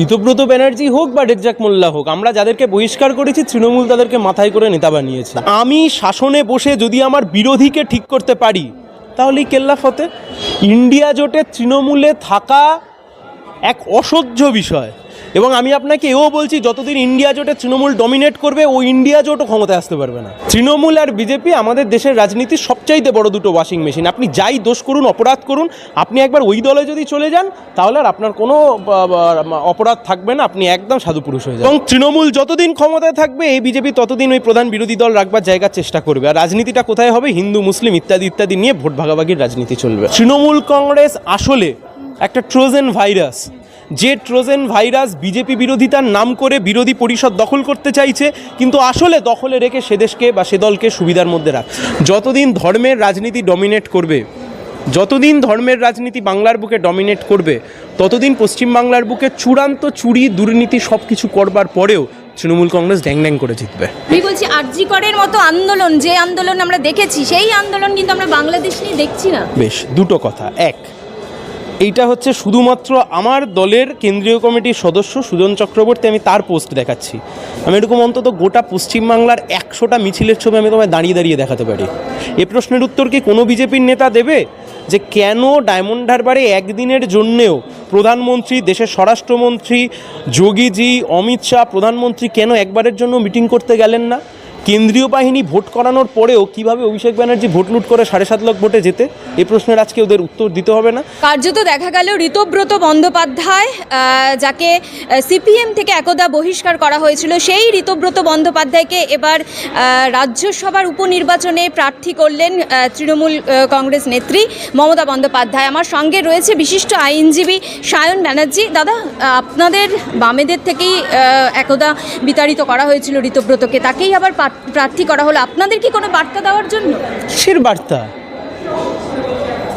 ঋতব্রত ব্যানার্জি হোক বা রেজ্জাক মোল্লা হোক, আমরা যাদেরকে বহিষ্কার করেছি, তৃণমূল তাদেরকে মাথায় করে নেতা বানিয়েছে। আমি শাসনে বসে যদি আমার বিরোধীকে ঠিক করতে পারি তাহলেই কেল্লা ফতে? ইন্ডিয়া জোটে তৃণমূলে থাকা এক অসহ্য বিষয়। এবং আমি আপনাকে এও বলছি, যতদিন ইন্ডিয়া জোটে তৃণমূল ডমিনেট করবে, ও ইন্ডিয়া জোটও ক্ষমতায় আসতে পারবে না। তৃণমূল আর বিজেপি আমাদের দেশের রাজনীতির সবচাইতে বড় দুটো ওয়াশিং মেশিন আপনি যাই দোষ করুন, অপরাধ করুন, আপনি একবার ওই দলে যদি চলে যান, তাহলে আর আপনার কোনো অপরাধ থাকবে না, আপনি একদম সাধু পুরুষ হয়ে যাবেন। এবং তৃণমূল যতদিন ক্ষমতায় থাকবে, এই বিজেপি ততদিন ওই প্রধান বিরোধী দল রাখবার জায়গার চেষ্টা করবে। আর রাজনীতিটা কোথায় হবে? হিন্দু, মুসলিম ইত্যাদি ইত্যাদি নিয়ে ভোট ভাগাভাগির রাজনীতি চলবে। তৃণমূল কংগ্রেস আসলে একটা ট্রোজেন ভাইরাস। যে ট্রোজেন ভাইরাস বিজেপি বিরোধিতার নাম করে বিরোধী পরিষদ দখল করতে চাইছে কিন্তু আসলে দখলে রেখে সে দেশকে বা সে দলকে সুবিধার মধ্যে রাখছে যতদিন ধর্মের রাজনীতি ডমিনেট করবে যতদিন ধর্মের রাজনীতি বাংলার বুকে ডমিনেট করবে ততদিন পশ্চিমবাংলার বুকে চূড়ান্ত চুরি দুর্নীতি সব কিছু করবার পরেও তৃণমূল কংগ্রেস ড্যাং ড্যাং করে জিতবে। আমি বলছি আরজি করের মতো আন্দোলন যে আন্দোলন আমরা দেখেছি সেই আন্দোলন কিন্তু আমরা বাংলাদেশ নিয়ে দেখছি না। বেশ দুটো কথা। এক এইটা হচ্ছে শুধুমাত্র আমার দলের কেন্দ্রীয় কমিটির সদস্য সুজন চক্রবর্তী, আমি তার পোস্ট দেখাচ্ছি। আমি এরকম অন্তত গোটা পশ্চিমবাংলার একশোটা মিছিলের ছবি আমি তোমায় দাঁড়িয়ে দাঁড়িয়ে দেখাতে পারি। এ প্রশ্নের উত্তর কি কোনো বিজেপির নেতা দেবে? যে কেন ডায়মন্ড হারবারে একদিনের জন্যেও প্রধানমন্ত্রী, দেশের স্বরাষ্ট্রমন্ত্রী, যোগীজি, অমিত শাহ, প্রধানমন্ত্রী কেন একবারের জন্য মিটিং করতে গেলেন না? কেন্দ্রীয় বাহিনী ভোট করানোর পরেও কীভাবে অভিষেক ব্যানার্জি ভোট লুট করে সাড়ে সাত লাখ ভোটে যেতে এই প্রশ্নের আজকে ওদের উত্তর দিতে হবে না। কার্যত দেখা গেল ঋতব্রত বন্দ্যোপাধ্যায় যাকে সিপিএম থেকে একদা বহিষ্কার করা হয়েছিল, সেই ঋতব্রত বন্দ্যোপাধ্যায়কে এবার রাজ্যসভার উপনির্বাচনে প্রার্থী করলেন তৃণমূল কংগ্রেস নেত্রী মমতা বন্দ্যোপাধ্যায়। আমার সঙ্গে রয়েছে বিশিষ্ট আইনজীবী সায়ন ব্যানার্জি। দাদা, আপনাদের বামেদের থেকেই একদা বিতাড়িত করা হয়েছিল ঋতব্রতকে, তাকেই আবার প্রার্থ- করা হলো। আপনাদের কি কোনো বার্তা দেওয়ার জন্য? কিসের বার্তা?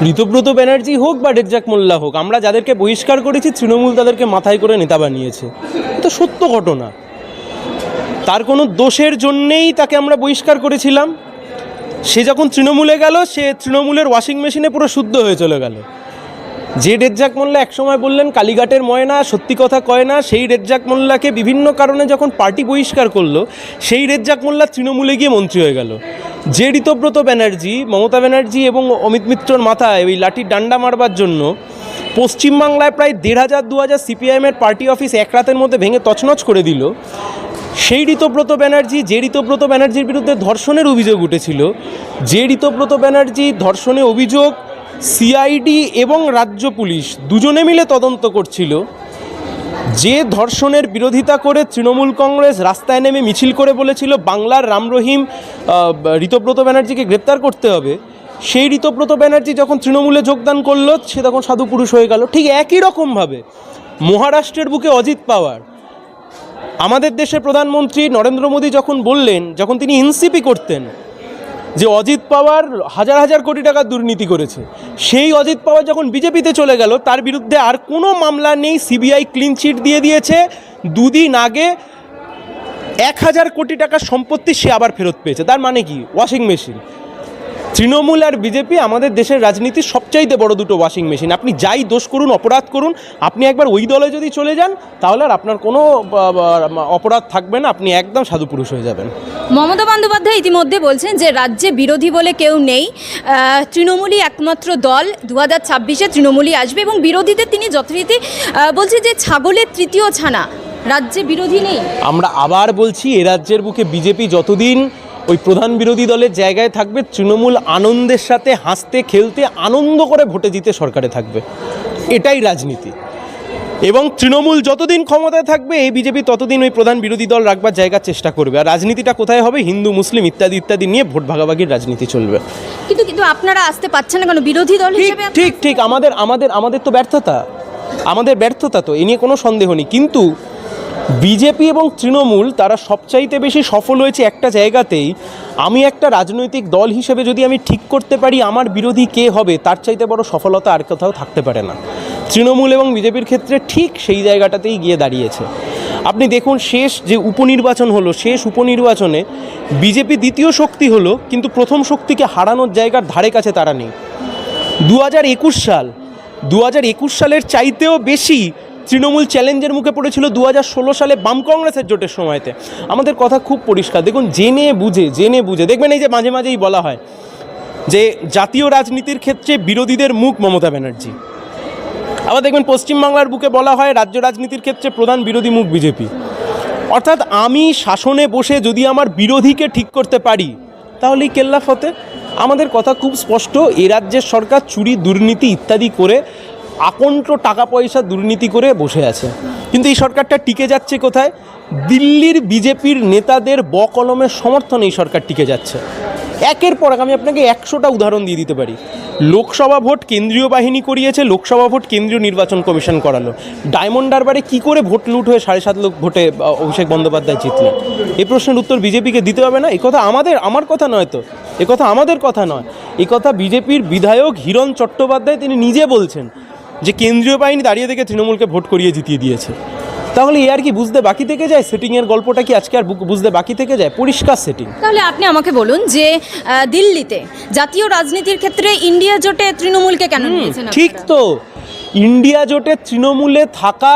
ঋতব্রত ব্যানার্জি হোক বা রেজ্জাক মোল্লা হোক, আমরা যাদেরকে বহিষ্কার করেছি, তৃণমূল তাদেরকে মাথায় করে নেতা বানিয়েছে। তো সত্য ঘটনা। তার কোনো দোষের জন্যেই তাকে আমরা বহিষ্কার করেছিলাম। সে যখন তৃণমূলে গেল, সে তৃণমূলের ওয়াশিং মেশিনে পুরো শুদ্ধ হয়ে চলে গেল। যে রেজ্জাক মোল্লা একসময় বললেন, কালীঘাটের ময়না, সত্যি কথা কয় না, সেই রেজ্জাক মোল্লাকে বিভিন্ন কারণে যখন পার্টি বহিষ্কার করল, সেই রেজ্জাক মোল্লা তৃণমূলে গিয়ে মন্ত্রী হয়ে গেল। যে ঋতব্রত ব্যানার্জি, মমতা ব্যানার্জি এবং অমিত মিত্রর মাথায় ওই লাঠির ডান্ডা মারবার জন্য পশ্চিমবাংলায় প্রায় দেড় হাজার, দু হাজার সিপিআইএমের পার্টি অফিস এক রাতের মধ্যে ভেঙে তছনছ করে দিল। সেই ঋতব্রত ব্যানার্জি, যে ঋতব্রত ব্যানার্জির বিরুদ্ধে ধর্ষণের অভিযোগ উঠেছিল, যে ঋতব্রত ব্যানার্জি ধর্ষণে অভিযোগ সিআইডি এবং রাজ্য পুলিশ দুজনে মিলে তদন্ত করছিল। যে ধর্ষণের বিরোধিতা করে তৃণমূল কংগ্রেস রাস্তায় নেমে মিছিল করে বলেছিল, বাংলার রাম রহিম ঋতব্রত ব্যানার্জিকে গ্রেপ্তার করতে হবে। সেই ঋতব্রত ব্যানার্জি যখন তৃণমূলে যোগদান করল, সে তখন সাধু পুরুষ হয়ে গেল। ঠিক একই রকমভাবে মহারাষ্ট্রের বুকে অজিত পাওয়ার। আমাদের দেশের প্রধানমন্ত্রী নরেন্দ্র মোদী যখন বললেন, যখন তিনি এনসিপি করতেন, যে অজিত পাওয়ার হাজার হাজার কোটি টাকা দুর্নীতি করেছে। সেই অজিত পাওয়ার যখন বিজেপিতে চলে গেল, তার বিরুদ্ধে আর কোনো মামলা নেই। সিবিআই ক্লিন চিট দিয়ে দিয়েছে। দুদিন আগে এক হাজার কোটি টাকার সম্পত্তি সে আবার ফেরত পেয়েছে। তার মানে কি? ওয়াশিং মেশিন তৃণমূল আর বিজেপি আমাদের দেশের রাজনীতির সবচাইতে বড় দুটো ওয়াশিং মেশিন। আপনি যাই দোষ করুন অপরাধ করুন আপনি একবার ওই দলে যদি চলে যান তাহলে আর আপনার কোনো অপরাধ থাকবে না আপনি একদম সাধু পুরুষ হয়ে যাবেন। মমতা বন্দ্যোপাধ্যায় ইতিমধ্যে বলছেন যে রাজ্যে বিরোধী বলে কেউ নেই। তৃণমূলই একমাত্র দল। দু হাজার ছাব্বিশে তৃণমূলই আসবে এবং বিরোধীদের তিনি যথারীতি বলছে যে ছাগলের তৃতীয় ছানা। রাজ্যে বিরোধী নেই। আমরা আবার বলছি এ রাজ্যের বুকে বিজেপি যতদিন ওই প্রধান বিরোধী দলের জায়গায় থাকবে তৃণমূল আনন্দের সাথে হাসতে খেলতে আনন্দ করে ভোটে জিতে সরকারে থাকবে। এটাই রাজনীতি। এবং তৃণমূল যতদিন ক্ষমতায় থাকবে এই বিজেপি ততদিন ওই প্রধান বিরোধী দল রাখবার জায়গার চেষ্টা করবে। আর রাজনীতিটা কোথায় হবে? হিন্দু মুসলিম ইত্যাদি ইত্যাদি নিয়ে ভোট ভাগাভাগির রাজনীতি চলবে। কিন্তু কিন্তু আপনারা আসতে পাচ্ছেন না কেন? বিরোধী দল ঠিক হিসেবে ঠিক ঠিক। আমাদের আমাদের আমাদের তো ব্যর্থতা। আমাদের ব্যর্থতা তো এ নিয়ে কোনো সন্দেহ নেই। কিন্তু বিজেপি এবং তৃণমূল তারা সবচাইতে বেশি সফল হয়েছে একটা জায়গাতেই। আমি একটা রাজনৈতিক দল হিসেবে যদি আমি ঠিক করতে পারি আমার বিরোধী কে হবে, তার চাইতে বড় সফলতা আর কোথাও থাকতে পারে না। তৃণমূল এবং বিজেপির ক্ষেত্রে ঠিক সেই জায়গাটাতেই গিয়ে দাঁড়িয়েছে। আপনি দেখুন শেষ যে উপনির্বাচন হলো, শেষ উপনির্বাচনে বিজেপি দ্বিতীয় শক্তি হলো, কিন্তু প্রথম শক্তিকে হারানোর জায়গার ধারে কাছে তারা নেই। দু হাজার একুশ সাল দু হাজার একুশ সালের চাইতেও বেশি তৃণমূল চ্যালেঞ্জের মুখে পড়েছিল দু হাজার ষোলো সালে বাম কংগ্রেসের জোটের সময়তে। আমাদের কথা খুব পরিষ্কার। দেখুন, জেনে বুঝে জেনে বুঝে। দেখবেন এই যে মাঝে মাঝেই বলা হয় যে জাতীয় রাজনীতির ক্ষেত্রে বিরোধীদের মুখ মমতা ব্যানার্জি। আবার দেখবেন পশ্চিমবাংলার বুকে বলা হয় রাজ্য রাজনীতির ক্ষেত্রে প্রধান বিরোধী মুখ বিজেপি। অর্থাৎ আমি শাসনে বসে যদি আমার বিরোধীকে ঠিক করতে পারি, তাহলেই কেল্লা ফতে। আমাদের কথা খুব স্পষ্ট, এ রাজ্যের সরকার চুরি, দুর্নীতি ইত্যাদি করে আকণ্ঠ টাকা পয়সা দুর্নীতি করে বসে আছে। কিন্তু এই সরকারটা টিকে যাচ্ছে কোথায়? দিল্লির বিজেপির নেতাদের বকলমের সমর্থনে এই সরকার টিকে যাচ্ছে। একের পর আমি আপনাকে একশোটা উদাহরণ দিয়ে দিতে পারি। লোকসভা ভোট কেন্দ্রীয় বাহিনী করিয়েছে, লোকসভা ভোট কেন্দ্রীয় নির্বাচন কমিশন করালো। ডায়মন্ড হারবারে কী করে ভোট লুট হয়ে সাড়ে সাত লক্ষ ভোটে অভিষেক বন্দ্যোপাধ্যায় জিতলেন? এই প্রশ্নের উত্তর বিজেপিকে দিতে হবে না। কথা আমাদের, আমার কথা নয় তো। কথা আমাদের কথা নয়। কথা বিজেপির বিধায়ক হিরণ চট্টোপাধ্যায়, তিনি নিজে বলছেন। যে কেন্দ্রীয় বাহিনী দাঁড়িয়ে থেকে তৃণমূলকে ভোট করিয়ে জিতিয়ে দিয়েছে। তাহলে এ আর কি বুঝতে বাকি থেকে যায়? সেটিংয়ের গল্পটা কি আজকে আর বুঝতে বাকি থেকে যায়? পরিষ্কার সেটিং তাহলে আপনি আমাকে বলুন যে দিল্লিতে জাতীয় রাজনীতির ক্ষেত্রে ইন্ডিয়া জোটে তৃণমূলকে কেন ঠিক তো। ইন্ডিয়া জোটে তৃণমূলে থাকা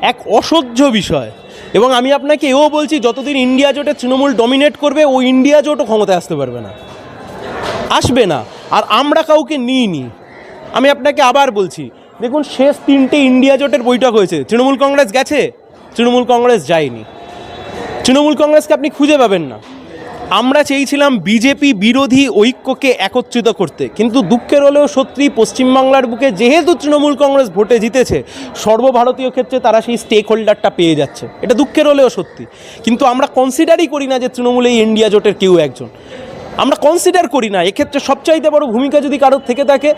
এক অসহ্য বিষয়। এবং আমি আপনাকে এও বলছি যতদিন ইন্ডিয়া জোটে তৃণমূল ডমিনেট করবে ও ইন্ডিয়া জোটও ক্ষমতায় আসতে পারবে না। আসবে না। আর আমরা কাউকে নিইনি। আমি আপনাকে আবার বলছি, দেখুন শেষ তিনটে ইন্ডিয়া জোটের বৈঠক হয়েছে। তৃণমূল কংগ্রেস গেছে, তৃণমূল কংগ্রেস যায়নি। তৃণমূল কংগ্রেসকে আপনি খুঁজে পাবেন না। আমরা চেয়েছিলাম বিজেপি বিরোধী ঐক্যকে একত্রিত করতে, কিন্তু দুঃখের হলেও সত্যি পশ্চিমবাংলার বুকে যেহেতু তৃণমূল কংগ্রেস ভোটে জিতেছে, সর্বভারতীয় ক্ষেত্রে তারা সেই স্টেক হোল্ডারটা পেয়ে যাচ্ছে। এটা দুঃখের হলেও সত্যি। কিন্তু আমরা কনসিডারই করি না যে তৃণমূল এই ইন্ডিয়া জোটের কেউ একজন। আমরা কনসিডার করি না। এক্ষেত্রে সবচাইতে বড় ভূমিকা যদি কারোর থেকে থাকে,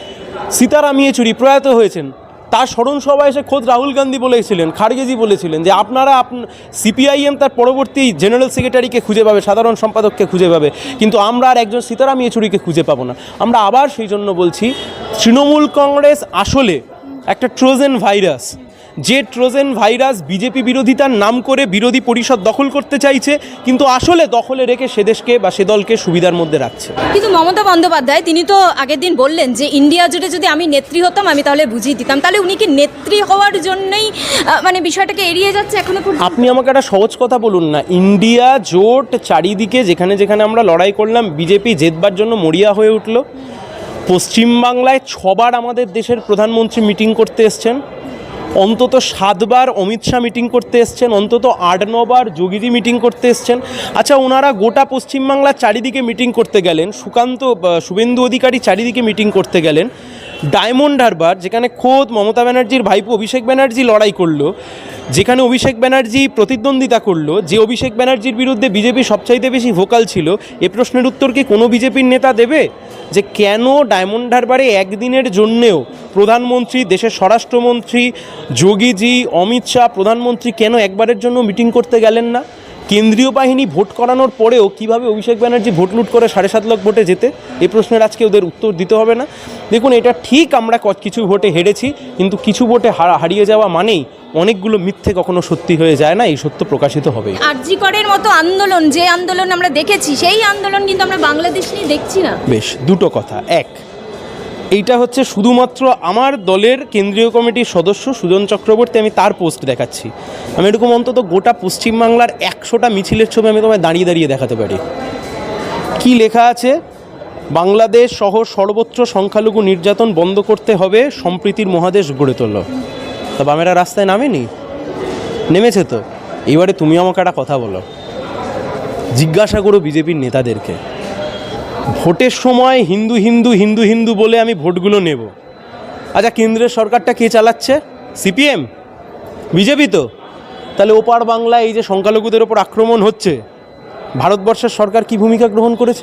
সীতারাম ইয়েচুরি প্রয়াত হয়েছেন। তার স্মরণ সভায় এসে খোদ রাহুল গান্ধী বলেছিলেন খাড়গেজি বলেছিলেন যে আপনারা সিপিআইএম তার পরবর্তী জেনারেল সেক্রেটারিকে খুঁজে পাবে, সাধারণ সম্পাদককে খুঁজে পাবে। কিন্তু আমরা আর একজন সীতারাম ইয়েচুরিকে খুঁজে পাবো না। আমরা আবার সেই জন্য বলছি, তৃণমূল কংগ্রেস আসলে একটা ট্রোজেন ভাইরাস। যে ট্রোজেন ভাইরাস বিজেপি বিরোধিতার নাম করে বিরোধী পরিষদ দখল করতে চাইছে কিন্তু আসলে দখলে রেখে সে দেশকে বা সে দলকে সুবিধার মধ্যে রাখছে। কিন্তু মমতা বন্দ্যোপাধ্যায় তিনি তো আগের দিন বললেন যে ইন্ডিয়া জোটে যদি আমি নেত্রী হতাম আমি তাহলে বুঝিয়ে দিতাম। তাহলে উনি কি নেত্রী হওয়ার জন্যই মানে বিষয়টাকে এড়িয়ে যাচ্ছে এখনও আপনি আমাকে একটা সহজ কথা বলুন না। ইন্ডিয়া জোট চারিদিকে যেখানে যেখানে আমরা লড়াই করলাম বিজেপি জেতবার জন্য মরিয়া হয়ে উঠল। পশ্চিমবাংলায় ছবার আমাদের দেশের প্রধানমন্ত্রী মিটিং করতে এসছেন। অন্তত সাতবার অমিত শাহ মিটিং করতে এসছেন, অন্তত আট, নবার যোগীজি মিটিং করতে এসছেন। আচ্ছা ওনারা গোটা পশ্চিমবাংলার চারিদিকে মিটিং করতে গেলেন, সুকান্ত শুভেন্দু অধিকারী চারিদিকে মিটিং করতে গেলেন। ডায়মন্ড হারবার, যেখানে খোদ মমতা ব্যানার্জির ভাইপো অভিষেক ব্যানার্জি লড়াই করল, যেখানে অভিষেক ব্যানার্জি প্রতিদ্বন্দ্বিতা করল, যে অভিষেক ব্যানার্জির বিরুদ্ধে বিজেপি সবচাইতে বেশি ভোকাল ছিল, এ প্রশ্নের উত্তর কি কোনো বিজেপির নেতা দেবে? যে কেন ডায়মন্ড হারবারে একদিনের জন্যেও প্রধানমন্ত্রী, দেশের স্বরাষ্ট্রমন্ত্রী, যোগীজি, অমিত শাহ, প্রধানমন্ত্রী কেন একবারের জন্য মিটিং করতে গেলেন না? কেন্দ্রীয় বাহিনী ভোট করানোর পরেও কীভাবে অভিষেক ব্যানার্জি ভোট লুট করে সাড়ে সাত লাখ ভোটে যেতে? এই প্রশ্নের আজকে ওদের উত্তর দিতে হবে না। দেখুন, এটা ঠিক আমরা কিছু ভোটে হেরেছি, কিন্তু কিছু ভোটে হারা- হারিয়ে যাওয়া মানেই অনেকগুলো মিথ্যে কখনো সত্যি হয়ে যায় না এই সত্য প্রকাশিত হবেই আরজি করের মতো আন্দোলন যে আন্দোলন আমরা দেখেছি সেই আন্দোলন কিন্তু আমরা বাংলাদেশ নিয়ে দেখছি না। বেশ দুটো কথা। এক এইটা হচ্ছে শুধুমাত্র আমার দলের কেন্দ্রীয় কমিটির সদস্য সুজন চক্রবর্তী আমি তার পোস্ট দেখাচ্ছি। আমি এরকম অন্তত গোটা পশ্চিমবাংলার একশোটা মিছিলের ছবি আমি তোমায় দাঁড়িয়ে দাঁড়িয়ে দেখাতে পারি। কি লেখা আছে? বাংলাদেশ সহ সর্বত্র সংখ্যালঘু নির্যাতন বন্ধ করতে হবে সম্প্রীতির মহাদেশ গড়ে তোলো। তা বামেরা রাস্তায় নামেনি? নেমেছে তো। এবারে তুমি আমাকে একটা কথা বলো। জিজ্ঞাসা করো বিজেপির নেতাদেরকে। ভোটের সময় হিন্দু হিন্দু হিন্দু হিন্দু বলে আমি ভোটগুলো নেব। আচ্ছা কেন্দ্রের সরকারটা কে চালাচ্ছে? সিপিএম? বিজেপি তো। তাহলে ওপার বাংলায় এই যে সংখ্যালঘুদের ওপর আক্রমণ হচ্ছে, ভারতবর্ষের সরকার কি ভূমিকা গ্রহণ করেছে?